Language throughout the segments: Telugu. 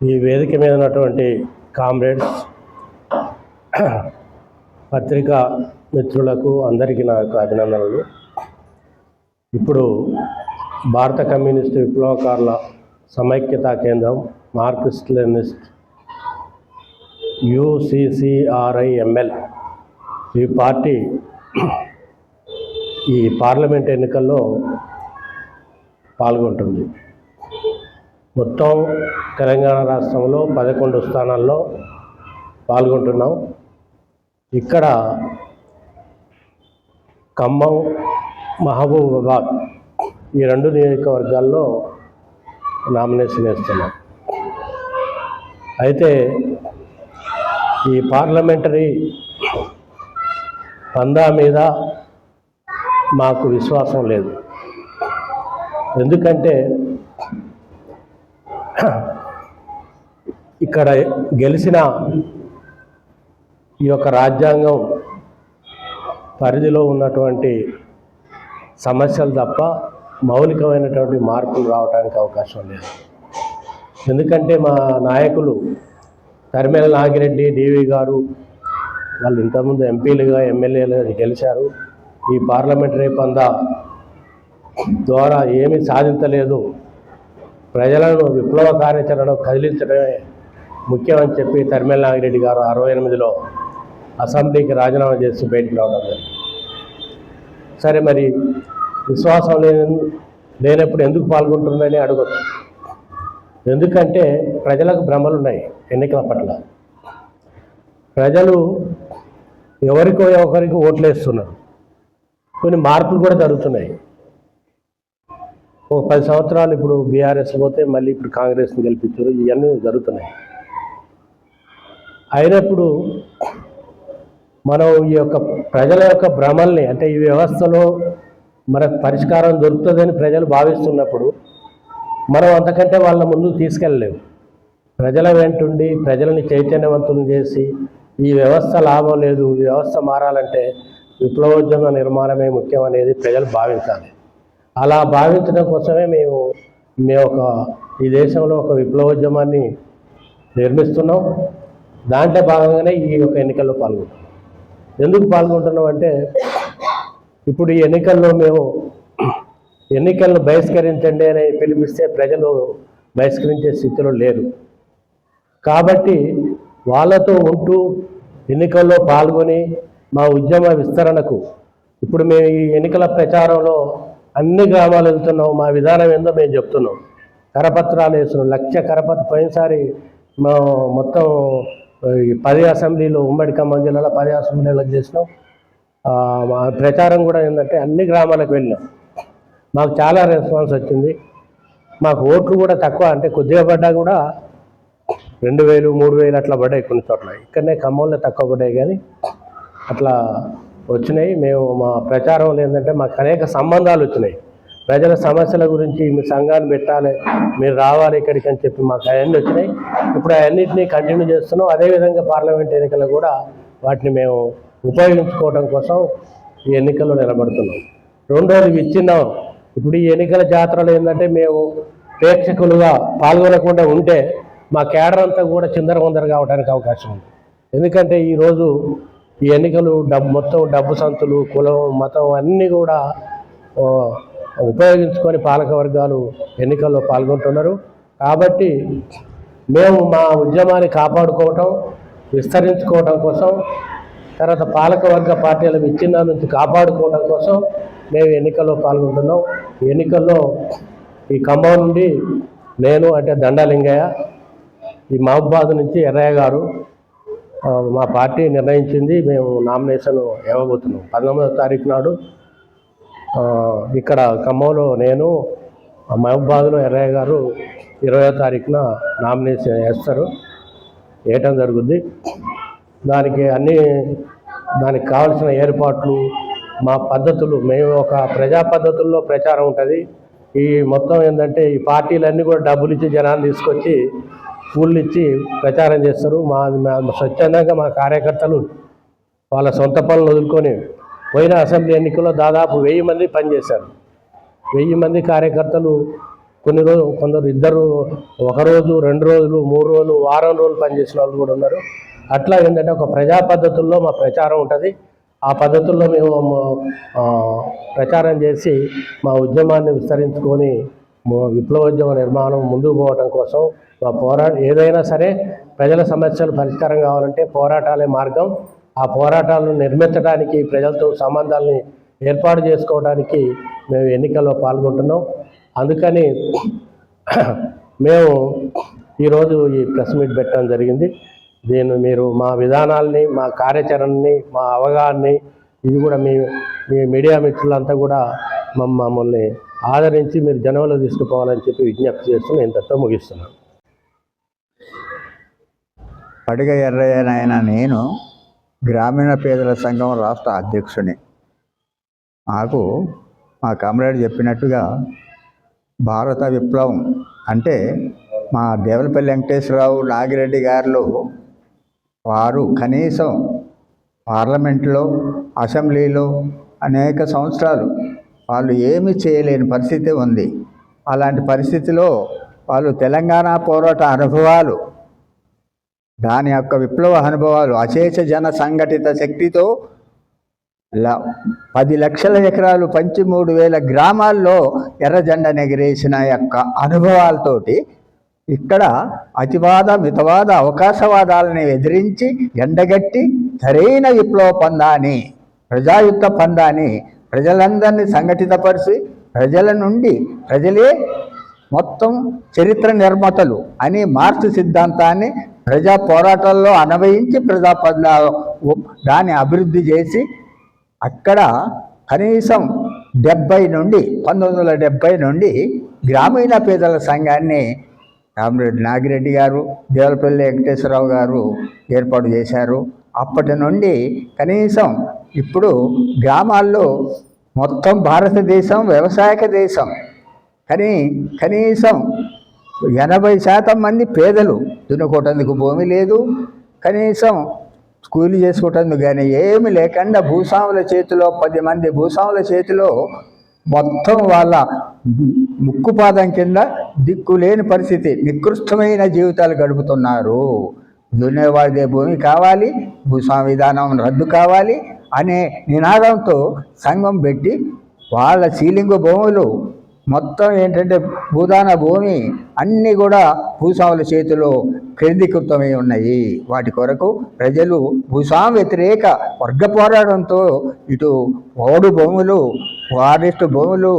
ఈ వేదిక మీద ఉన్నటువంటి కామ్రేడ్స్ పత్రికా మిత్రులకు అందరికీ నా యొక్క అభినందనలు. ఇప్పుడు భారత కమ్యూనిస్ట్ విప్లవకారుల సమైక్యతా కేంద్రం మార్క్సిస్ట్ లెనిస్ట్ యుసిసిఆర్ఐఎంఎల్ ఈ పార్టీ ఈ పార్లమెంట్ ఎన్నికల్లో పాల్గొంటుంది. మొత్తం తెలంగాణ రాష్ట్రంలో పదకొండు స్థానాల్లో పాల్గొంటున్నాం. ఇక్కడ ఖమ్మం మహబూబాబాద్ ఈ రెండు నియోజకవర్గాల్లో నామినేషన్ వేస్తున్నాం. అయితే ఈ పార్లమెంటరీ పందా మీద మాకు విశ్వాసం లేదు. ఎందుకంటే ఇక్కడ గెలిచిన ఈ యొక్క రాజ్యాంగం పరిధిలో ఉన్నటువంటి సమస్యలు తప్ప మౌలికమైనటువంటి మార్పులు రావడానికి అవకాశం లేదు. ఎందుకంటే మా నాయకులు కరిమేల నాగిరెడ్డి డివి గారు వాళ్ళు ఇంతకుముందు ఎంపీలుగా ఎమ్మెల్యేలుగా గెలిచారు. ఈ పార్లమెంటరీ పంద ద్వారా ఏమీ సాధించలేదు. ప్రజలను విప్లవ కార్యాచరణ కదిలించడమే ముఖ్యమని చెప్పి తరిమేల నాగిరెడ్డి గారు అరవై ఎనిమిదిలో అసెంబ్లీకి రాజీనామా చేసి బయటికి రావడం జరిగింది. సరే మరి విశ్వాసం లేని లేనప్పుడు ఎందుకు పాల్గొంటుందని అడగచ్చు ఎందుకంటే ప్రజలకు భ్రమలు ఉన్నాయి ఎన్నికల పట్ల. ప్రజలు ఎవరికో ఒకరికి ఓట్లు వేస్తున్నారు. కొన్ని మార్పులు కూడా జరుగుతున్నాయి. ఒక పది సంవత్సరాలు ఇప్పుడు బీఆర్ఎస్ పోతే మళ్ళీ ఇప్పుడు కాంగ్రెస్ని గెలిపించారు ఇవన్నీ జరుగుతున్నాయి. అయినప్పుడు మనం ఈ యొక్క ప్రజల యొక్క భ్రమల్ని అంటే ఈ వ్యవస్థలో మనకు పరిష్కారం దొరుకుతుందని ప్రజలు భావిస్తున్నప్పుడు మనం అంతకంటే వాళ్ళ ముందు తీసుకెళ్ళలేము. ప్రజల వెంటుండి ప్రజలని చైతన్యవంతులు చేసి ఈ వ్యవస్థ లాభం లేదు ఈ వ్యవస్థ మారాలంటే విప్లవోద్యమ నిర్మాణమే ముఖ్యం అనేది ప్రజలు భావించాలి. అలా భావించడం కోసమే మేము మేము ఒక ఈ దేశంలో ఒక విప్లవోద్యమాన్ని నిర్మిస్తున్నాం. దాంట్లో భాగంగానే ఈ యొక్క ఎన్నికల్లో పాల్గొంటున్నాం ఎందుకు పాల్గొంటున్నాం అంటే ఇప్పుడు ఈ ఎన్నికల్లో మేము ఎన్నికలను బహిష్కరించండి అని పిలిపిస్తే ప్రజలు బహిష్కరించే స్థితిలో లేరు. కాబట్టి వాళ్ళతో ఉంటూ ఎన్నికల్లో పాల్గొని మా ఉద్యమ విస్తరణకు ఇప్పుడు మేము ఈ ఎన్నికల ప్రచారంలో అన్ని గ్రామాలు వెళ్తున్నాం మా విధానం ఏందో మేము చెప్తున్నాం. కరపత్రాలు వేస్తున్నాం లక్ష కరపత్ర పోయినసారి మా మొత్తం పది అసెంబ్లీలో ఉమ్మడి ఖమ్మం జిల్లాలో పది అసెంబ్లీలకు చేసినాం. మా ప్రచారం కూడా ఏంటంటే అన్ని గ్రామాలకు వెళ్ళినాం. మాకు చాలా రెస్పాన్స్ వచ్చింది. మాకు ఓట్లు కూడా తక్కువ అంటే కొద్దిగా పడ్డా కూడా రెండు వేలు మూడు వేలు అట్లా పడ్డాయి కొన్ని చోట్ల. ఇక్కడనే ఖమ్మంలో తక్కువ పడ్డాయి కానీ అట్లా వచ్చినాయి. మేము మా ప్రచారంలో ఏంటంటే మాకు అనేక సంబంధాలు వచ్చినాయి. ప్రజల సమస్యల గురించి మీ సంఘాన్ని పెట్టాలి మీరు రావాలి ఇక్కడికి అని చెప్పి మాకు అవన్నీ వచ్చినాయి. ఇప్పుడు అవన్నింటినీ కంటిన్యూ చేస్తున్నాం. అదేవిధంగా పార్లమెంట్ ఎన్నికలు కూడా వాటిని మేము ఉపయోగించుకోవడం కోసం ఈ ఎన్నికల్లో నిలబడుతున్నాం. రెండోది విచ్ఛిన్నం ఇప్పుడు ఈ ఎన్నికల జాతరలో ఏంటంటే మేము ప్రేక్షకులుగా పాల్గొనకుండా ఉంటే మా కేడర్ అంతా కూడా చిందరవందర కావడానికి అవకాశం ఉంది. ఎందుకంటే ఈరోజు ఈ ఎన్నికలు డబ్బు మొత్తం డబ్బు సంతులు కులం మతం అన్నీ కూడా ఉపయోగించుకొని పాలక వర్గాలు ఎన్నికల్లో పాల్గొంటున్నారు. కాబట్టి మేము మా ఉద్యమాన్ని కాపాడుకోవటం విస్తరించుకోవటం కోసం తర్వాత పాలకవర్గ పార్టీల విచ్ఛిన్నం నుంచి కాపాడుకోవడం కోసం మేము ఎన్నికల్లో పాల్గొంటున్నాం. ఈ ఎన్నికల్లో ఈ ఖమ్మం నుండి నేను అంటే దండలింగయ్య ఈ మహబాద్ నుంచి ఎర్రయ్య గారు మా పార్టీ నిర్ణయించింది. మేము నామినేషన్ ఇవ్వబోతున్నాం. పంతొమ్మిదవ తారీఖు నాడు ఇక్కడ ఖమ్మంలో నేను మహబాద్లో ఎర్రయ్య గారు ఇరవై తారీఖున నామినేషన్ వేస్తారు వేయటం జరుగుద్ది. దానికి అన్ని దానికి కావాల్సిన ఏర్పాట్లు మా పద్ధతులు మేము ఒక ప్రజా పద్ధతుల్లో ప్రచారం ఉంటుంది. ఈ మొత్తం ఏంటంటే ఈ పార్టీలన్నీ కూడా డబ్బులు ఇచ్చి జనాలు తీసుకొచ్చి పూలు ఇచ్చి ప్రచారం చేస్తారు. మా మా- స్వచ్ఛందంగా మా కార్యకర్తలు వాళ్ళ సొంత పనులు వదులుకొని పోయిన అసెంబ్లీ ఎన్నికల్లో దాదాపు వెయ్యి మంది పనిచేశారు. వెయ్యి మంది కార్యకర్తలు కొన్ని రోజులు కొందరు ఇద్దరు ఒక రోజు రెండు రోజులు మూడు రోజులు వారం రోజులు పనిచేసిన వాళ్ళు కూడా ఉన్నారు. అట్లా ఏంటంటే ఒక ప్రజా పద్ధతుల్లో మా ప్రచారం ఉంటుంది. ఆ పద్ధతుల్లో మేము ప్రచారం చేసి మా ఉద్యమాన్ని విస్తరించుకొని విప్లవోద్యమ నిర్మాణం ముందుకు పోవడం కోసం మా పోరా ఏదైనా సరే ప్రజల సమస్యలు పరిష్కారం కావాలంటే పోరాటాలే మార్గం. ఆ పోరాటాలను నిర్మించడానికి ప్రజలతో సంబంధాలని ఏర్పాటు చేసుకోవడానికి మేము ఎన్నికల్లో పాల్గొంటున్నాం. అందుకని మేము ఈరోజు ఈ ప్రెస్ మీట్ పెట్టడం జరిగింది. దీన్ని మీరు మా విధానాల్ని మా కార్యాచరణని మా అవగాహనని ఇది కూడా మీ మీ మీడియా మిత్రులంతా కూడా మమ్మ- మమ్మల్ని ఆదరించి మీరు జనంలో తీసుకుపోవాలని చెప్పి విజ్ఞప్తి చేస్తూ నేను ఇంతతో ముగిస్తున్నాను పడిగ ఎర్రయ్యనైన నేను గ్రామీణ పేదల సంఘం రాష్ట్ర అధ్యక్షుని. నాకు మా కామ్రేడ్ చెప్పినట్టుగా భారత విప్లవం అంటే మా దేవలపల్లి వెంకటేశ్వరరావు నాగిరెడ్డి గారు వారు కనీసం పార్లమెంట్లో అసెంబ్లీలో అనేక సంవత్సరాలు వాళ్ళు ఏమి చేయలేని పరిస్థితి ఉంది. అలాంటి పరిస్థితిలో వాళ్ళు తెలంగాణ పోరాట అనుభవాలు దాని యొక్క విప్లవ అనుభవాలు అశేష జన సంఘటిత శక్తితో ల- పది లక్షల ఎకరాలు పంచి మూడు వేల గ్రామాల్లో ఎర్రజెండ ఎగిరేసిన యొక్క అనుభవాలతోటి ఇక్కడ అతివాద మితవాద అవకాశవాదాలని ఎదిరించి ఎండగట్టి సరైన విప్లవ పందాన్ని ప్రజాయుక్త పందాన్ని ప్రజలందరినీ సంఘటితపరిచి ప్రజల నుండి ప్రజలే మొత్తం చరిత్ర నిర్మాతలు అని మార్క్స్ సిద్ధాంతాన్ని ప్రజా పోరాటాల్లో అనవయించి ప్రజా పంద దాన్ని అభివృద్ధి చేసి అక్కడ కనీసం డెబ్బై నుండి పంతొమ్మిది వందల డెబ్బై నుండి గ్రామీణ పేదల సంఘాన్ని కామరెడ్డి నాగిరెడ్డి గారు దేవలపల్లి వెంకటేశ్వరరావు గారు ఏర్పాటు చేశారు. అప్పటి నుండి కనీసం ఇప్పుడు గ్రామాల్లో మొత్తం భారతదేశం వ్యవసాయక దేశం కానీ కనీసం ఎనభై శాతం మంది పేదలు దున్నుకోవటానికి భూమి లేదు. కనీసం కూలి చేసుకోవటానికి కానీ ఏమి లేకుండా భూస్వాముల చేతిలో పది మంది భూస్వాముల చేతిలో మొత్తం వాళ్ళ ముక్కుపాదం కింద దిక్కు లేని పరిస్థితి నికృష్టమైన జీవితాలు గడుపుతున్నారు. దున్నేవాడిదే భూమి కావాలి భూస్వామి విధానం రద్దు కావాలి అనే నినాదంతో సంఘం పెట్టి వాళ్ళ సీలింగు భూములు మొత్తం ఏంటంటే భూదాన భూమి అన్నీ కూడా భూస్వాముల చేతిలో కేంద్రీకృతమై ఉన్నాయి. వాటి కొరకు ప్రజలు భూస్వామి వ్యతిరేక వర్గ పోరాటంతో ఇటు ఓడు భూములు ఫారెస్ట్ భూములు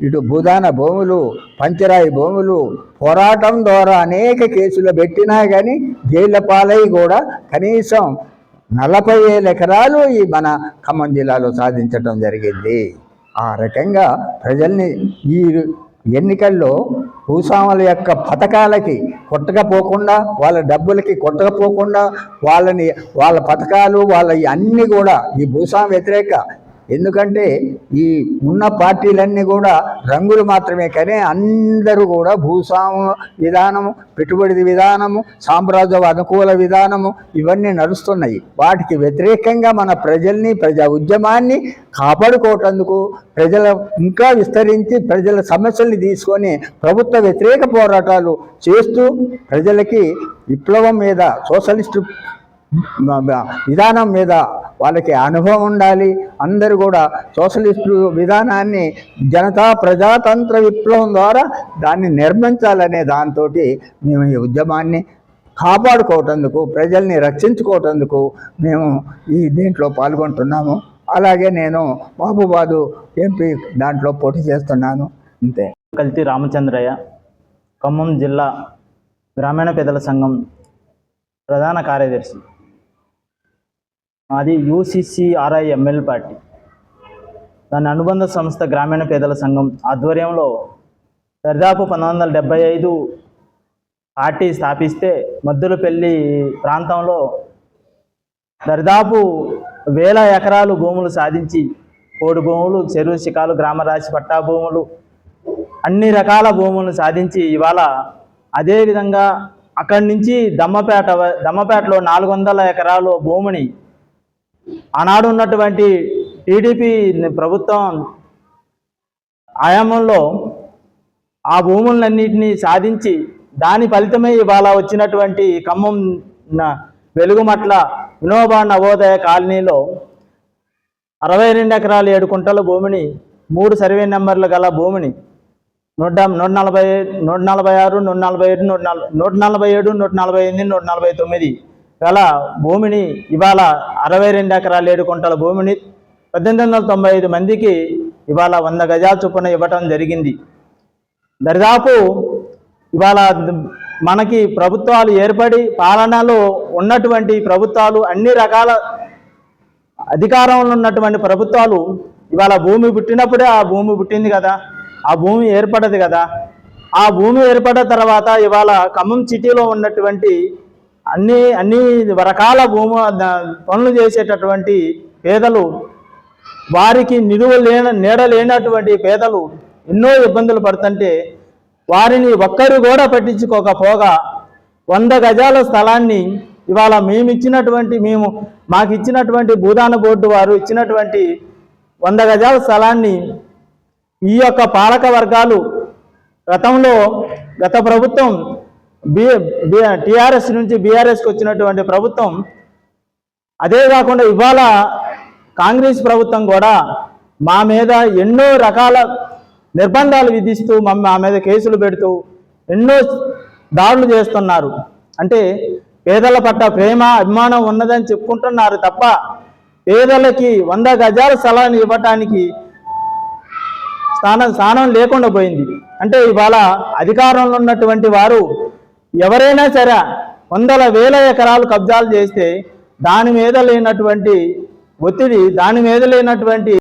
ఇటు భూదాన భూములు పంచరాయి భూములు పోరాటం ద్వారా అనేక కేసులు పెట్టినా కానీ జైళ్ళ పాలై కూడా కనీసం నలభై వేల ఎకరాలు ఈ మన ఖమ్మం జిల్లాలో సాధించడం జరిగింది. ఆ రకంగా ప్రజల్ని ఈ ఎన్నికల్లో భూస్వాముల యొక్క పథకాలకి కొట్టకపోకుండా వాళ్ళ డబ్బులకి కొట్టకపోకుండా వాళ్ళని వాళ్ళ పథకాలు వాళ్ళ అన్నీ కూడా ఈ భూస్వామి వ్యతిరేక ఎందుకంటే ఈ ఉన్న పార్టీలన్నీ కూడా రంగులు మాత్రమే కానీ అందరూ కూడా భూస్వాము విధానము పెట్టుబడి విధానము సామ్రాజ్య అనుకూల విధానము ఇవన్నీ నడుస్తున్నాయి. వాటికి వ్యతిరేకంగా మన ప్రజల్ని ప్రజా ఉద్యమాన్ని కాపాడుకోవటందుకు ప్రజల ఇంకా విస్తరించి ప్రజల సమస్యల్ని తీసుకొని ప్రభుత్వ వ్యతిరేక పోరాటాలు చేస్తూ ప్రజలకి విప్లవం మీద సోషలిస్టు విధానం మీద వాళ్ళకి అనుభవం ఉండాలి. అందరూ కూడా సోషలిస్టు విధానాన్ని జనతా ప్రజాతంత్ర విప్లవం ద్వారా దాన్ని నిర్మించాలనే దాంతో మేము ఈ ఉద్యమాన్ని కాపాడుకోవటందుకు ప్రజల్ని రక్షించుకోవటందుకు మేము ఈ దీంట్లో పాల్గొంటున్నాము. అలాగే నేను మహబూబాదు ఎంపీ దాంట్లో పోటీ చేస్తున్నాను. అంతే. కల్తి రామచంద్రయ్య ఖమ్మం జిల్లా గ్రామీణ పేదల సంఘం ప్రధాన కార్యదర్శి. అది యూసిసి పార్టీ. దాని అనుబంధ సంస్థ గ్రామీణ పేదల సంఘం ఆధ్వర్యంలో దరిదాపు పంతొమ్మిది వందల డెబ్బై ఐదు పార్టీ స్థాపిస్తే మద్దులపల్లి ప్రాంతంలో దరిదాపు వేల ఎకరాలు భూములు సాధించి కోడి భూములు చెరువు శిఖాలు గ్రామరాశి పట్టా భూములు అన్ని రకాల భూములను సాధించి ఇవాళ అదేవిధంగా అక్కడి నుంచి దమ్మపేట దమ్మపేటలో నాలుగు వందల ఎకరాలు భూమిని ఆనాడు ఉన్నటువంటి టీడీపీ ప్రభుత్వం ఆయామంలో ఆ భూములన్నింటినీ సాధించి దాని ఫలితమే ఇవాళ వచ్చినటువంటి ఖమ్మం వెలుగుమట్ల వినోబా నవోదయ కాలనీలో అరవై రెండు ఎకరాలు ఏడు కుంటల భూమిని మూడు సర్వే నెంబర్లు గల భూమిని నూట నూట నలభై నూట నలభై ఆరు నూట నలభై ఏడు నూట నల నూట నలభై ఏడు నూట నలభై ఎనిమిది నూట నలభై తొమ్మిది గల భూమిని ఇవాళ అరవై రెండు ఎకరాలు ఏడు కుంటల భూమిని పద్దెనిమిది వందల తొంభై ఐదు మందికి ఇవాళ వంద గజాల చొప్పున ఇవ్వటం జరిగింది. దరిదాపు ఇవాళ మనకి ప్రభుత్వాలు ఏర్పడి పాలనలో ఉన్నటువంటి ప్రభుత్వాలు అన్ని రకాల అధికారంలో ఉన్నటువంటి ప్రభుత్వాలు ఇవాళ భూమి పుట్టినప్పుడే ఆ భూమి పుట్టింది కదా ఆ భూమి ఏర్పడదు కదా. ఆ భూమి ఏర్పడిన తర్వాత ఇవాళ ఖమ్మం సిటీలో ఉన్నటువంటి అన్ని అన్ని రకాల భూము పనులు చేసేటటువంటి పేదలు వారికి నిలువ లేన నీడ లేనటువంటి పేదలు ఎన్నో ఇబ్బందులు పడుతుంటే వారిని ఒక్కరు కూడా పట్టించుకోకపోగా వంద గజాల స్థలాన్ని ఇవాళ మేము ఇచ్చినటువంటి మేము మాకు ఇచ్చినటువంటి భూదాన బోర్డు వారు ఇచ్చినటువంటి వంద గజాల స్థలాన్ని ఈ యొక్క పాలక వర్గాలు గతంలో గత ప్రభుత్వం బి టిఆర్ఎస్ నుంచి బీఆర్ఎస్కి వచ్చినటువంటి ప్రభుత్వం అదే కాకుండా ఇవాళ కాంగ్రెస్ ప్రభుత్వం కూడా మా మీద ఎన్నో రకాల నిర్బంధాలు విధిస్తూ మా మా మీద కేసులు పెడుతూ ఎన్నో దాడులు చేస్తున్నారు. అంటే పేదల పట్ల ప్రేమ అభిమానం ఉన్నదని చెప్పుకుంటున్నారు తప్ప పేదలకి వంద గజాల స్థలాన్ని ఇవ్వటానికి స్థానం స్థానం లేకుండా పోయింది. అంటే ఇవాళ అధికారంలో ఉన్నటువంటి వారు ఎవరైనా సరే వందల వేల ఎకరాలు కబ్జాలు చేస్తే దాని మీద లేనటువంటి ఒత్తిడి దాని మీద లేనటువంటి